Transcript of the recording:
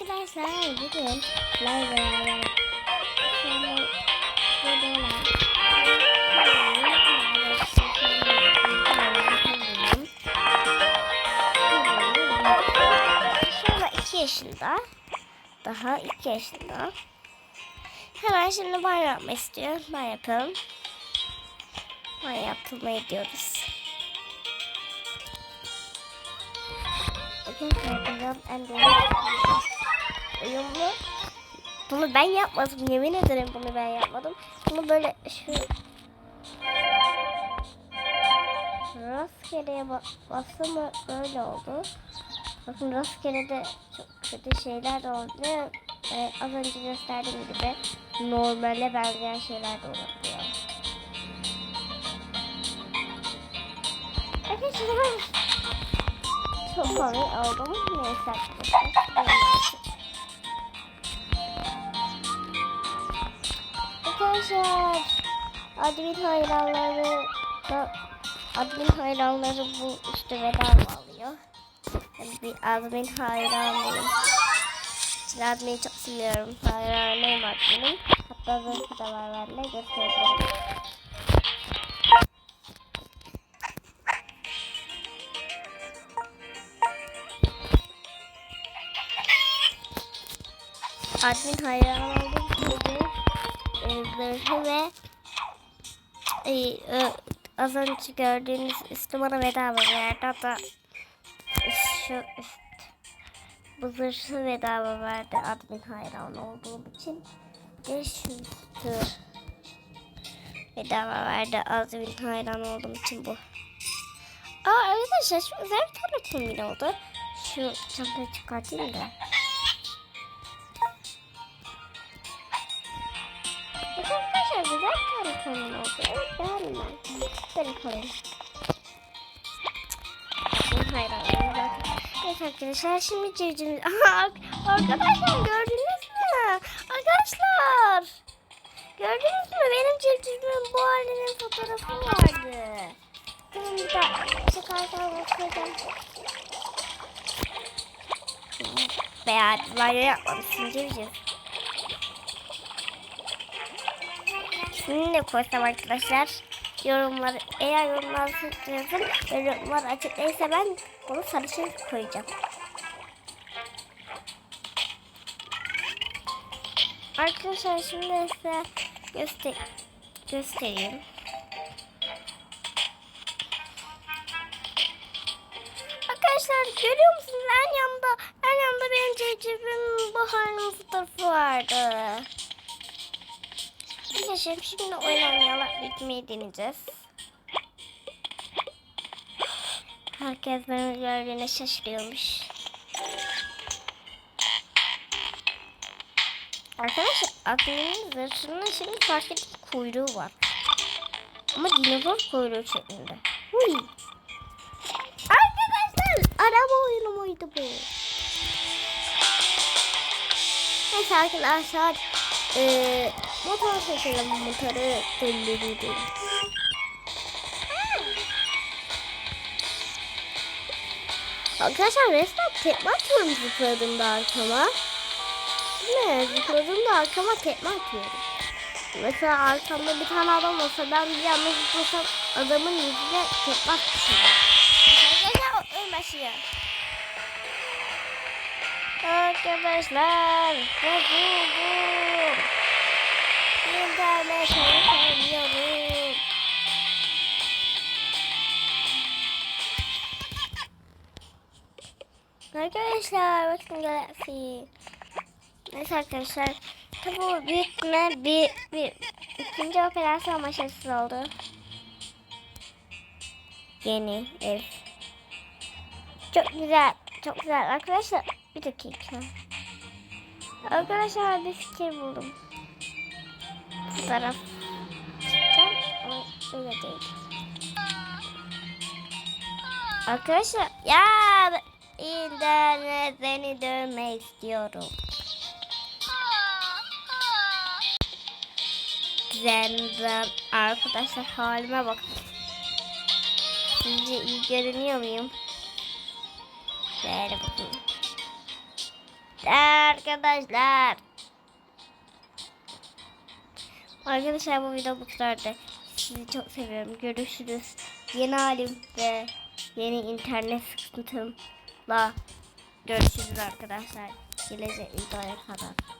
arkadaşlar bugün live beraber şöyle videolar Şöyle iki yaşında daha iki yaşında. Hemen şimdi banyo yapmak istiyor ben yapalım. Banyo yaptırmaya gidiyoruz Bugün kaybından en uyumlu. Bunu ben yapmadım. Yemin ederim bunu ben yapmadım. Bunu böyle şu rastgeleye ba bastım böyle oldu. Bakın rastgele de çok kötü şeyler de oldu. Ee, az önce gösterdiğim gibi normale benzeyen şeyler de olabiliyor. Arkadaşlar çok komik oldum. Neyse arkadaşlar. Arkadaşlar admin hayranları admin hayranları bu işte veda alıyor. Ben bir admin hayranıyım. Ben admini çok seviyorum. Hayranıyım adminin. Hatta böyle benimle göstereceğim. admin hayran olduğum gibi zırhı ve e, e, az önce gördüğünüz üstü bana bedava verdi. Hatta şu üst bu zırhı bedava verdi admin hayran olduğum için. Bir şu üstü bedava verdi admin hayran olduğum için bu. Aa arkadaşlar şu güzel bir tane kombin oldu. Şu çantayı çıkartayım da. Arkadaşlar güzel konum oldu. Evet beğendim ben. Böyle koyayım. Evet arkadaşlar şimdi civcivimiz... Arkadaşlar gördünüz mü? Arkadaşlar. Gördünüz mü? Benim civcivimin bu halinin fotoğrafı vardı. Durun bir daha çıkartan bakacağım. Beyaz banyo yapmamışsın civciv. İsmini de koysam arkadaşlar. Yorumları eğer yorumlar yazın ve yorumlar açık değilse ben bunu sarışın koyacağım. Arkadaşlar şimdi size göster göstereyim. Arkadaşlar görüyor musunuz? En yanda en yanda benim bu halinin fotoğrafı vardı. Arkadaşlar şimdi oyun oynayalım. Gitmeyi deneyeceğiz. Herkes beni gördüğüne şaşırıyormuş. Arkadaşlar adamın zırhının şimdi fark ettim kuyruğu var. Ama dinozor kuyruğu şeklinde. Huy. Arkadaşlar araba oyunu muydu bu? Neyse arkadaşlar ee, motor seçelim motoru döndürüldü. Arkadaşlar resmen tekme atıyorum zıpladığımda arkama. Ne zıpladığımda arkama tekme atıyorum. Mesela arkamda bir tane adam olsa ben bir anda zıplasam adamın yüzüne tekme atmışım. Arkadaşlar oyun başlıyor. Arkadaşlar bozuldu. İnternet oynayamıyorum. Arkadaşlar bakın Galaxy. Neyse arkadaşlar. Tabi büyütme bir, bir ikinci operasyon başarısız oldu. Yeni ev. Çok güzel. Çok güzel arkadaşlar. Bir dakika. Arkadaşlar bir fikir buldum. Çekeceğim ama öyle değil. Arkadaşlar ya internet seni dövmek istiyorum. Zendan arkadaşlar halime bak. Sizce iyi görünüyor muyum? Böyle bakın. arkadaşlar. Arkadaşlar bu video bu kadardı. Sizi çok seviyorum. Görüşürüz. Yeni halim ve yeni internet sıkıntımla görüşürüz arkadaşlar. Gelecek videoya kadar.